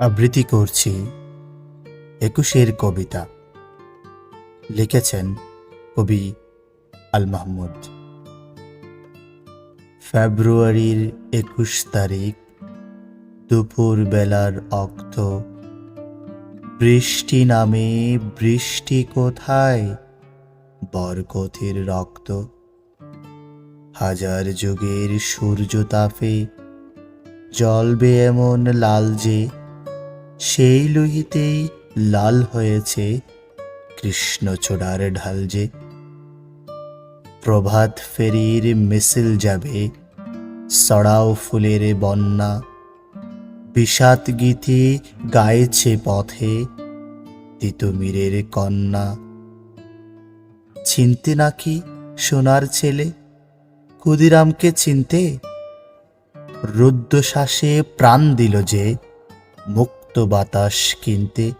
আবৃত্তি করছি একুশের কবিতা। লিখেছেন কবি আল মাহমুদ। ফেব্রুয়ারির একুশ তারিখ, দুপুর বেলার অক্ত। বৃষ্টি নামে, বৃষ্টি কোথায়? বরকথির রক্ত। হাজার যুগের সূর্য তাপে জলবে এমন লাল যে সেই লোহিতেই লাল হয়েছে কৃষ্ণচূড়ার ঢাল যে। প্রভাত ফেরির মিছিল যাবে, সড়াও ফুলের বন্যা। বিষাদ গীতি গাইছে পথে তিতুমিরের কন্যা। চিনতে নাকি সোনার ছেলে? ক্ষুদিরামকে চিনতে? রুদ্রশ্বাসে প্রাণ দিল যে মুক্ত বাতাস কিনতে।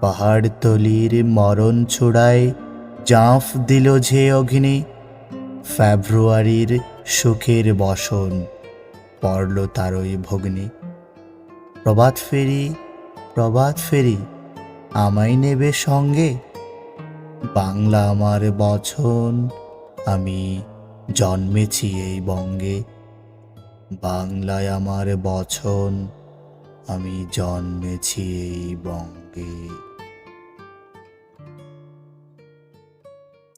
পাহাড় তলির মরণ ছোড়ায় জাঁফ দিল যে অগ্নি। ফেব্রুয়ারির সুখের বসন পড়ল তারই ভগ্নি। প্রভাত ফেরি প্রভাত ফেরি, আমায় নেবে সঙ্গে। বাংলা আমার বচন, আমি জন্মেছি এই বঙ্গে। বাংলায় আমার বচন আমি জন্মেছি এই বঙ্গে।